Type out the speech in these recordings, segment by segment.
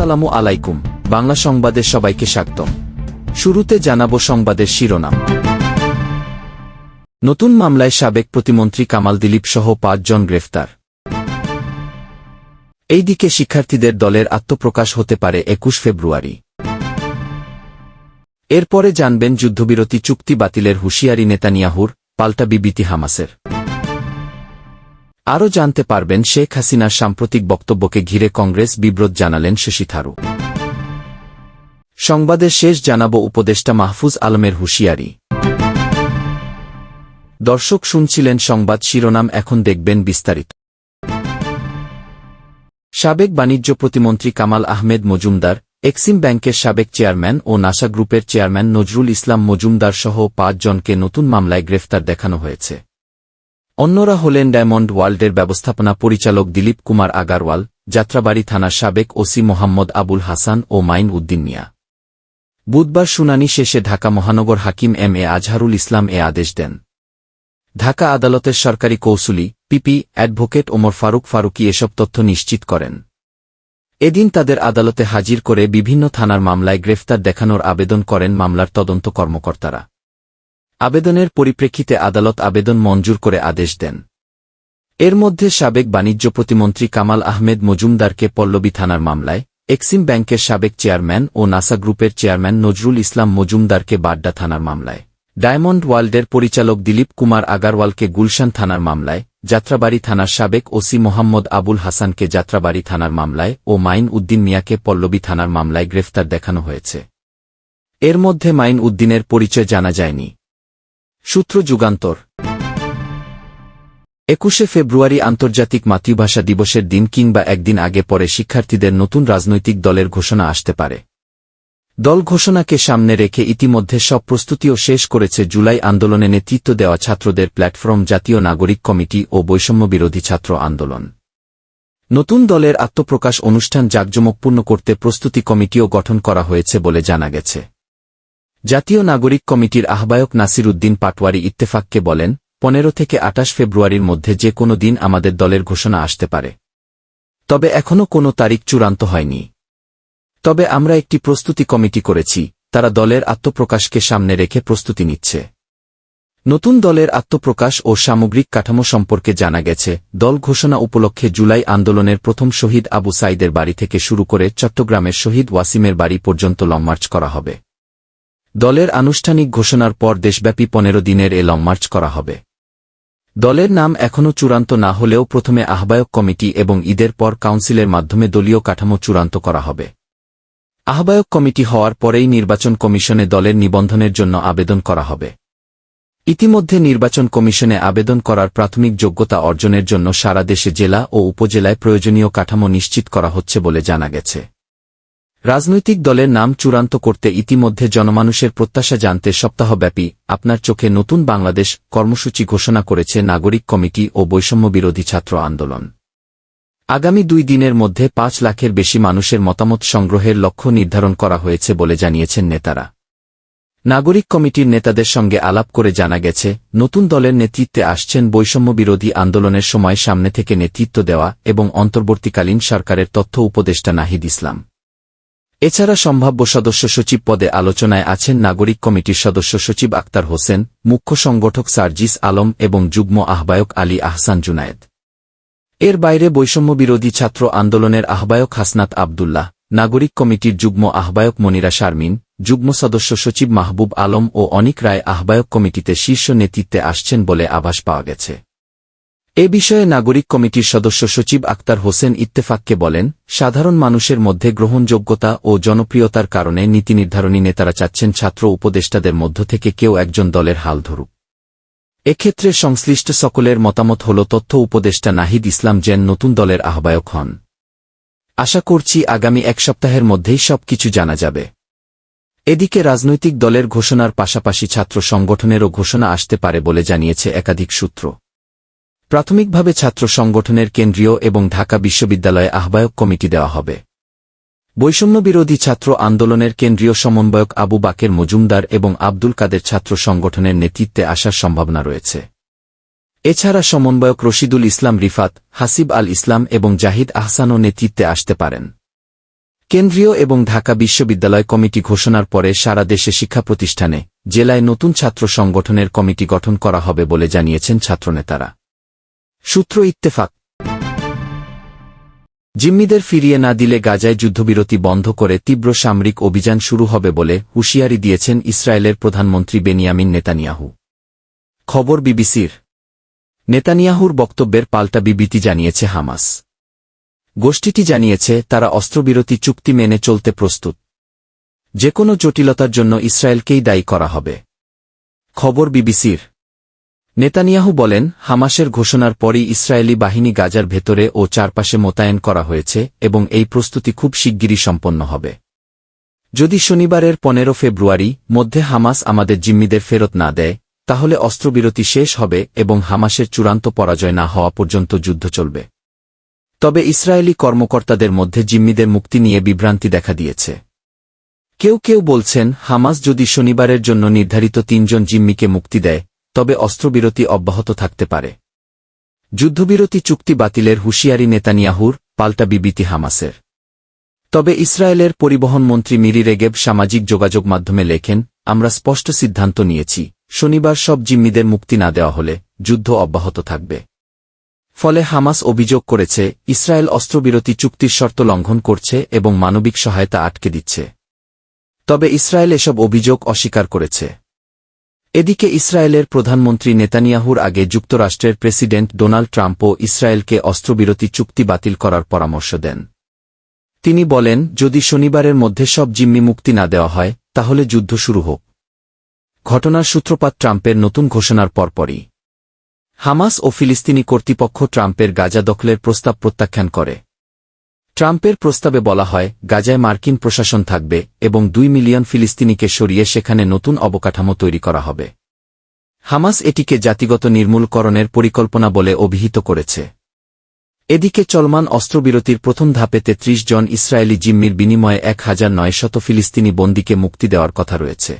আসসালামু আলাইকুম, বাংলা সংবাদে সবাইকে স্বাগতম। শুরুতে জানাব সংবাদের শিরোনাম। নতুন মামলায় সাবেক প্রতিমন্ত্রী কামাল দিলীপ সহ পাঁচজন গ্রেফতার। এইদিকে শিক্ষার্থীদের দলের আত্মপ্রকাশ হতে পারে একুশ ফেব্রুয়ারি। এরপরে জানবেন যুদ্ধবিরতি চুক্তি বাতিলের হুঁশিয়ারি নেতানিয়াহুর, পাল্টা বিবৃতি হামাসের। আরও জানতে পারবেন শেখ হাসিনার সাম্প্রতিক বক্তব্যকে ঘিরে কংগ্রেস বিব্রত জানালেন শশী থারু সংবাদের শেষ জানাব উপদেষ্টা মাহফুজ আলমের হুঁশিয়ারি। দর্শক শুনছিলেন সংবাদ শিরোনাম, এখন দেখবেন বিস্তারিত। সাবেক বাণিজ্য প্রতিমন্ত্রী কামাল আহমেদ মজুমদার, এক্সিম ব্যাংকের সাবেক চেয়ারম্যান ও নাসা গ্রুপের চেয়ারম্যান নজরুল ইসলাম মজুমদার সহ পাঁচজনকে নতুন মামলায় গ্রেফতার দেখানো হয়েছে। অন্যরা হলেন ডায়মন্ড ওয়ার্ল্ডের ব্যবস্থাপনা পরিচালক দিলীপ কুমার আগারওয়াল, যাত্রাবাড়ি থানার সাবেক ওসি মোহাম্মদ আবুল হাসান ও মাইন উদ্দিন মিয়া। বুধবার শুনানি শেষে ঢাকা মহানগর হাকিম এম এ আজহারুল ইসলাম এ আদেশ দেন। ঢাকা আদালতের সরকারি কৌসুলি, পিপি, অ্যাডভোকেট ওমর ফারুক ফারুকি এসব তথ্য নিশ্চিত করেন। এদিন তাদের আদালতে হাজির করে বিভিন্ন থানার মামলায় গ্রেফতার দেখানোর আবেদন করেন মামলার তদন্ত কর্মকর্তারা। আবেদনের পরিপ্রেক্ষিতে আদালত আবেদন মঞ্জুর করে আদেশ দেন। এর মধ্যে সাবেক বাণিজ্য প্রতিমন্ত্রী কামাল আহমেদ মজুমদারকে পল্লবী থানার মামলায় এক্সিম ব্যাংকের সাবেক চেয়ারম্যান ও নাসা গ্রুপের চেয়ারম্যান নজরুল ইসলাম মজুমদারকে বাড্ডা থানার মামলায়। ডায়মন্ড ওয়ার্ল্ডের পরিচালক দিলীপ কুমার আগারওয়ালকে গুলশান থানার মামলায়, যাত্রাবাড়ি থানার সাবেক ওসি মোহাম্মদ আবুল হাসানকে যাত্রাবাড়ি থানার মামলায় ও মাইন উদ্দিন মিয়াকে পল্লবী থানার মামলায় গ্রেফতার দেখানো হয়েছে। এর মধ্যে মাইন উদ্দিনের পরিচয় জানা যায়নি। সূত্র যুগান্তর। একুশে ফেব্রুয়ারি আন্তর্জাতিক মাতৃভাষা দিবসের দিন কিংবা একদিন আগে পরে শিক্ষার্থীদের নতুন রাজনৈতিক দলের ঘোষণা আসতে পারে। দল ঘোষণাকে সামনে রেখে ইতিমধ্যে সব প্রস্তুতিও শেষ করেছে জুলাই আন্দোলনে নেতৃত্ব দেওয়া ছাত্রদের প্ল্যাটফর্ম জাতীয় নাগরিক কমিটি ও বৈষম্য বিরোধী ছাত্র আন্দোলন। নতুন দলের আত্মপ্রকাশ অনুষ্ঠান জাঁকজমকপূর্ণ করতে প্রস্তুতি কমিটিও গঠন করা হয়েছে বলে জানা গেছে। জাতীয় নাগরিক কমিটির আহ্বায়ক নাসির উদ্দিন পাটওয়ারি ইত্তেফাককে বলেন, পনেরো থেকে আটাশ ফেব্রুয়ারির মধ্যে যে কোনো দিন আমাদের দলের ঘোষণা আসতে পারে। তবে এখনও কোনো তারিখ চূড়ান্ত হয়নি। তবে আমরা একটি প্রস্তুতি কমিটি করেছি, তারা দলের আত্মপ্রকাশকে সামনে রেখে প্রস্তুতি নিচ্ছে। নতুন দলের আত্মপ্রকাশ ও সামগ্রিক কাঠামো সম্পর্কে জানা গেছে, দল ঘোষণা উপলক্ষে জুলাই আন্দোলনের প্রথম শহীদ আবু সাইদের বাড়ি থেকে শুরু করে চট্টগ্রামের শহীদ ওয়াসিমের বাড়ি পর্যন্ত লংমার্চ করা হবে। দলের আনুষ্ঠানিক ঘোষণার পর দেশব্যাপী পনেরো দিনের এ লংমার্চ করা হবে। দলের নাম এখনও চূড়ান্ত না হলেও প্রথমে আহ্বায়ক কমিটি এবং ঈদের পর কাউন্সিলের মাধ্যমে দলীয় কাঠামো চূড়ান্ত করা হবে। আহ্বায়ক কমিটি হওয়ার পরেই নির্বাচন কমিশনে দলের নিবন্ধনের জন্য আবেদন করা হবে। ইতিমধ্যে নির্বাচন কমিশনে আবেদন করার প্রাথমিক যোগ্যতা অর্জনের জন্য সারা দেশে জেলা ও উপজেলায় প্রয়োজনীয় কাঠামো নিশ্চিত করা হচ্ছে বলে জানা গেছে। রাজনৈতিক দলের নাম চূড়ান্ত করতে ইতিমধ্যে জনমানুষের প্রত্যাশা জানতে সপ্তাহব্যাপী আপনার চোখে নতুন বাংলাদেশ কর্মসূচি ঘোষণা করেছে নাগরিক কমিটি ও বৈষম্য বিরোধী ছাত্র আন্দোলন। আগামী দুই দিনের মধ্যে পাঁচ লাখের বেশি মানুষের মতামত সংগ্রহের লক্ষ্য নির্ধারণ করা হয়েছে বলে জানিয়েছেন নেতারা। নাগরিক কমিটির নেতাদের সঙ্গে আলাপ করে জানা গেছে, নতুন দলের নেতৃত্বে আসছেন বৈষম্য বিরোধী আন্দোলনের সময় সামনে থেকে নেতৃত্ব দেওয়া এবং অন্তর্বর্তীকালীন সরকারের তথ্য উপদেষ্টা নাহিদ ইসলাম। এছাড়া সম্ভাব্য সদস্য সচিব পদে আলোচনায় আছেন নাগরিক কমিটির সদস্য সচিব আক্তার হোসেন, মুখ্য সংগঠক সার্জিস আলম এবং যুগ্ম আহ্বায়ক আলী আহসান জুনায়েদ। এর বাইরে বৈষম্য বিরোধী ছাত্র আন্দোলনের আহ্বায়ক হাসনাত আবদুল্লাহ, নাগরিক কমিটির যুগ্ম আহ্বায়ক মনিরা শারমিন, যুগ্ম সদস্য সচিব মাহবুব আলম ও অনিক রায় আহ্বায়ক কমিটিতে শীর্ষ নেতৃত্বে আসছেন বলে আভাস পাওয়া গেছে। এ বিষয়ে নাগরিক কমিটির সদস্য সচিব আক্তার হোসেন ইত্তেফাককে বলেন, সাধারণ মানুষের মধ্যে গ্রহণযোগ্যতা ও জনপ্রিয়তার কারণে নীতি নির্ধারণী নেতারা চাচ্ছেন ছাত্র উপদেষ্টাদের মধ্য থেকে কেউ একজন দলের হাল ধরুক। এক্ষেত্রে সংশ্লিষ্ট সকলের মতামত হল, তথ্য উপদেষ্টা নাহিদ ইসলাম জেন নতুন দলের আহ্বায়ক হন। আশা করছি আগামী এক সপ্তাহের মধ্যেই সব কিছু জানা যাবে। এদিকে রাজনৈতিক দলের ঘোষণার পাশাপাশি ছাত্র সংগঠনেরও ঘোষণা আসতে পারে বলে জানিয়েছে একাধিক সূত্র। প্রাথমিকভাবে ছাত্র সংগঠনের কেন্দ্রীয় এবং ঢাকা বিশ্ববিদ্যালয়ে আহ্বায়ক কমিটি দেওয়া হবে। বৈষম্য বিরোধী ছাত্র আন্দোলনের কেন্দ্রীয় সমন্বয়ক আবু বাকের মজুমদার এবং আব্দুল কাদের ছাত্র সংগঠনের নেতৃত্বে আসার সম্ভাবনা রয়েছে। এছাড়া সমন্বয়ক রশিদুল ইসলাম রিফাত, হাসিব আল ইসলাম এবং জাহিদ আহসানও নেতৃত্বে আসতে পারেন। কেন্দ্রীয় এবং ঢাকা বিশ্ববিদ্যালয় কমিটি ঘোষণার পরে সারা দেশে শিক্ষা প্রতিষ্ঠানে, জেলায় নতুন ছাত্র সংগঠনের কমিটি গঠন করা হবে বলে জানিয়েছেন ছাত্রনেতারা। সূত্র ইত্তেফাক। জিম্মিদের ফিরিয়ে না দিলে গাজায় যুদ্ধবিরতি বন্ধ করে তীব্র সামরিক অভিযান শুরু হবে বলে হুঁশিয়ারি দিয়েছেন ইসরায়েলের প্রধানমন্ত্রী বেনিয়ামিন নেতানিয়াহু। খবর বিবিসির। নেতানিয়াহুর বক্তব্যের পাল্টা বিবৃতি জানিয়েছে হামাস। গোষ্ঠীটি জানিয়েছে, তারা অস্ত্রবিরতি চুক্তি মেনে চলতে প্রস্তুত। যে কোনো জটিলতার জন্য ইসরায়েলকেই দায়ী করা হবে। খবর বিবিসির। নেতানিয়াহু বলেন, হামাসের ঘোষণার পরই ইসরায়েলি বাহিনী গাজার ভেতরে ও চারপাশে মোতায়েন করা হয়েছে এবং এই প্রস্তুতি খুব শিগগিরই সম্পন্ন হবে। যদি শনিবারের পনেরো ফেব্রুয়ারি মধ্যে হামাস আমাদের জিম্মিদের ফেরত না দেয়, তাহলে অস্ত্রবিরতি শেষ হবে এবং হামাসের চূড়ান্ত পরাজয় না হওয়া পর্যন্ত যুদ্ধ চলবে। তবে ইসরায়েলি কর্মকর্তাদের মধ্যে জিম্মিদের মুক্তি নিয়ে বিভ্রান্তি দেখা দিয়েছে। কেউ কেউ বলছেন, হামাস যদি শনিবারের জন্য নির্ধারিত তিনজন জিম্মিকে মুক্তি দেয় তবে অস্ত্রবিরতি অব্যাহত থাকতে পারে। যুদ্ধবিরতি চুক্তি বাতিলের হুঁশিয়ারি নেতানিয়াহুর, পাল্টা বিবৃতি হামাসের। তবে ইসরায়েলের পরিবহন মন্ত্রী মিরি রেগেব সামাজিক যোগাযোগ মাধ্যমে লেখেন, আমরা স্পষ্ট সিদ্ধান্ত নিয়েছি, শনিবার সব জিম্মিদের মুক্তি না দেওয়া হলে যুদ্ধ অব্যাহত থাকবে। ফলে হামাস অভিযোগ করেছে, ইসরায়েল অস্ত্রবিরতি চুক্তির শর্ত লঙ্ঘন করছে এবং মানবিক সহায়তা আটকে দিচ্ছে। তবে ইসরায়েল এসব অভিযোগ অস্বীকার করেছে। এদিকে ইসরায়েলের প্রধানমন্ত্রী নেতানিয়াহুর আগে যুক্তরাষ্ট্রের প্রেসিডেন্ট ডোনাল্ড ট্রাম্পও ইসরায়েলকে অস্ত্রবিরতি চুক্তি বাতিল করার পরামর্শ দেন। তিনি বলেন, যদি শনিবারের মধ্যে সব জিম্মি মুক্তি না দেওয়া হয়, তাহলে যুদ্ধ শুরু হোক। ঘটনার সূত্রপাত ট্রাম্পের নতুন ঘোষণার পরপরই। হামাস ও ফিলিস্তিনি কর্তৃপক্ষ ট্রাম্পের গাজা দখলের প্রস্তাব প্রত্যাখ্যান করে। ট্রাম্পের প্রস্তাবে বলা হয়, গাজায় মার্কিন প্রশাসন থাকবে এবং দুই মিলিয়ন ফিলিস্তিনিকে সরিয়ে সেখানে নতুন অবকাঠামো তৈরি করা হবে। হামাস এটিকে জাতিগত নির্মূলকরণের পরিকল্পনা বলে অভিহিত করেছে। এদিকে চলমান অস্ত্রবিরতির প্রথম ধাপে তেত্রিশ জন ইসরায়েলি জিম্মির বিনিময়ে এক হাজার নয়শত ফিলিস্তিনি বন্দীকে মুক্তি দেওয়ার কথা রয়েছে।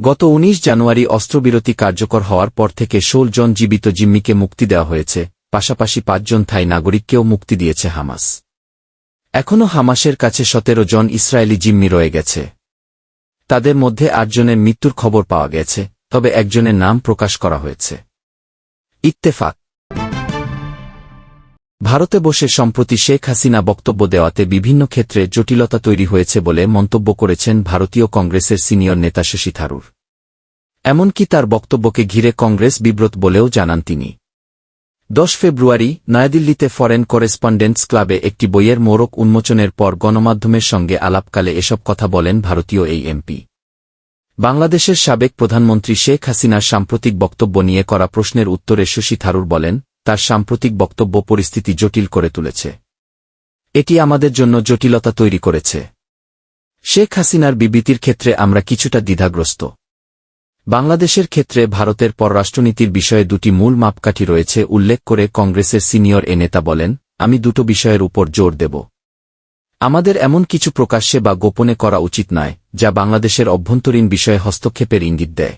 গত ১৯ জানুয়ারি অস্ত্রবিরতি কার্যকর হওয়ার পর থেকে ষোল জন জীবিত জিম্মিকে মুক্তি দেওয়া হয়েছে, পাশাপাশি পাঁচজন থাই নাগরিককেও মুক্তি দিয়েছে হামাস। এখনও হামাসের কাছে সতেরো জন ইসরায়েলি জিম্মি রয়ে গেছে। তাদের মধ্যে আটজনের মৃত্যুর খবর পাওয়া গেছে, তবে একজনের নাম প্রকাশ করা হয়েছে। ইত্তেফাক। ভারতে বসে সম্প্রতি শেখ হাসিনা বক্তব্য দেওয়াতে বিভিন্ন ক্ষেত্রে জটিলতা তৈরি হয়েছে বলে মন্তব্য করেছেন ভারতীয় কংগ্রেসের সিনিয়র নেতা শশী থারুর। এমনকি তার বক্তব্যকে ঘিরে কংগ্রেস বিব্রত বলেও জানান তিনি। দশ ফেব্রুয়ারি, নয়াদিল্লিতে ফরেন করেসপন্ডেন্টস ক্লাবে একটি বইয়ের মোড়ক উন্মোচনের পর গণমাধ্যমের সঙ্গে আলাপকালে এসব কথা বলেন ভারতীয় এই এমপি বাংলাদেশের সাবেক প্রধানমন্ত্রী শেখ হাসিনার সাম্প্রতিক বক্তব্য নিয়ে করা প্রশ্নের উত্তরে শশী থারুর বলেন, তার সাম্প্রতিক বক্তব্য পরিস্থিতি জটিল করে তুলেছে। এটি আমাদের জন্য জটিলতা তৈরি করেছে। শেখ হাসিনার বিবৃতির ক্ষেত্রে আমরা কিছুটা দ্বিধাগ্রস্ত। বাংলাদেশের ক্ষেত্রে ভারতের পররাষ্ট্রনীতির বিষয়ে দুটি মূল মাপকাঠি রয়েছে উল্লেখ করে কংগ্রেসের সিনিয়র এ নেতা বলেন, আমি দুটো বিষয়ের উপর জোর দেব। আমাদের এমন কিছু প্রকাশ্যে বা গোপনে করা উচিত নয়, যা বাংলাদেশের অভ্যন্তরীণ বিষয়ে হস্তক্ষেপের ইঙ্গিত দেয়।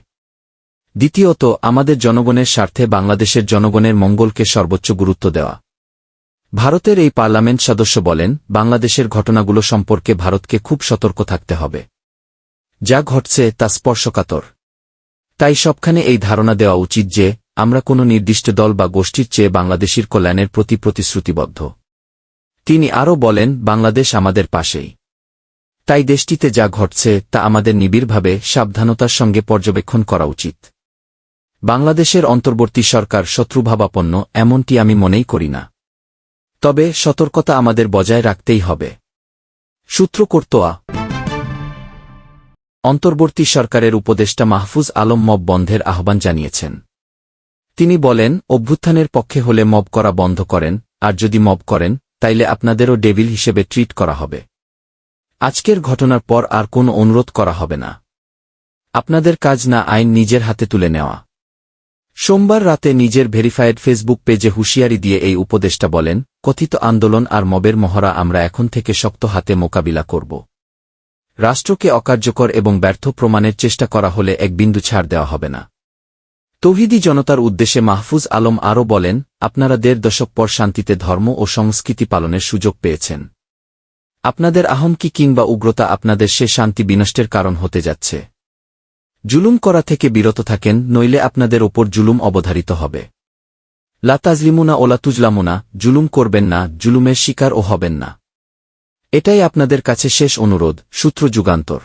দ্বিতীয়ত, আমাদের জনগণের স্বার্থে বাংলাদেশের জনগণের মঙ্গলকে সর্বোচ্চ গুরুত্ব দেওয়া। ভারতের এই পার্লামেন্ট সদস্য বলেন, বাংলাদেশের ঘটনাগুলো সম্পর্কে ভারতকে খুব সতর্ক থাকতে হবে। যা ঘটছে তা স্পর্শকাতর। তাই সবখানে এই ধারণা দেওয়া উচিত যে, আমরা কোনো নির্দিষ্ট দল বা গোষ্ঠীর চেয়ে বাংলাদেশির কল্যাণের প্রতি প্রতিশ্রুতিবদ্ধ। তিনি আরও বলেন, বাংলাদেশ আমাদের পাশেই। তাই দেশটিতে যা ঘটছে, তা আমাদের নিবিড়ভাবে সাবধানতার সঙ্গে পর্যবেক্ষণ করা উচিত। বাংলাদেশের অন্তর্বর্তী সরকার শত্রুভাবাপন্ন, এমনটি আমি মনেই করি না। তবে সতর্কতা আমাদের বজায় রাখতেই হবে। সূত্র কর্তোয়া অন্তর্বর্তী সরকারের উপদেষ্টা মাহফুজ আলম মব বন্ধের আহ্বান জানিয়েছেন। তিনি বলেন, অভ্যুত্থানের পক্ষে হলে মব করা বন্ধ করেন, আর যদি মব করেন, তাইলে আপনাদেরও ডেভিল হিসেবে ট্রিট করা হবে। আজকের ঘটনার পর আর কোনো অনুরোধ করা হবে না। আপনাদের কাজ না আইন নিজের হাতে তুলে নেওয়া। সোমবার রাতে নিজের ভেরিফায়েড ফেসবুক পেজে হুঁশিয়ারি দিয়ে এই উপদেষ্টা বলেন, কথিত আন্দোলন আর মবের মহড়া আমরা এখন থেকে শক্ত হাতে মোকাবিলা করব। রাষ্ট্রকে অকার্যকর এবং ব্যর্থ প্রমাণের চেষ্টা করা হলে এক বিন্দু ছাড় দেওয়া হবে না। তৌহিদি জনতার উদ্দেশ্যে মাহফুজ আলম আরও বলেন, আপনারা দেড় দশক পর শান্তিতে ধর্ম ও সংস্কৃতি পালনের সুযোগ পেয়েছেন। আপনাদের আহমকি কিংবা উগ্রতা আপনাদের সে শান্তি বিনষ্টের কারণ হতে যাচ্ছে। জুলুম করা থেকে বিরত থাকেন, নইলে আপনাদের ওপর জুলুম অবধারিত হবে। লাতাজলিমুনা ওলা তুজলামুনা, জুলুম করবেন না, জুলুমের শিকার ও হবেন না। এটাই আপনাদের কাছে শেষ অনুরোধ সূত্র যুগান্তর।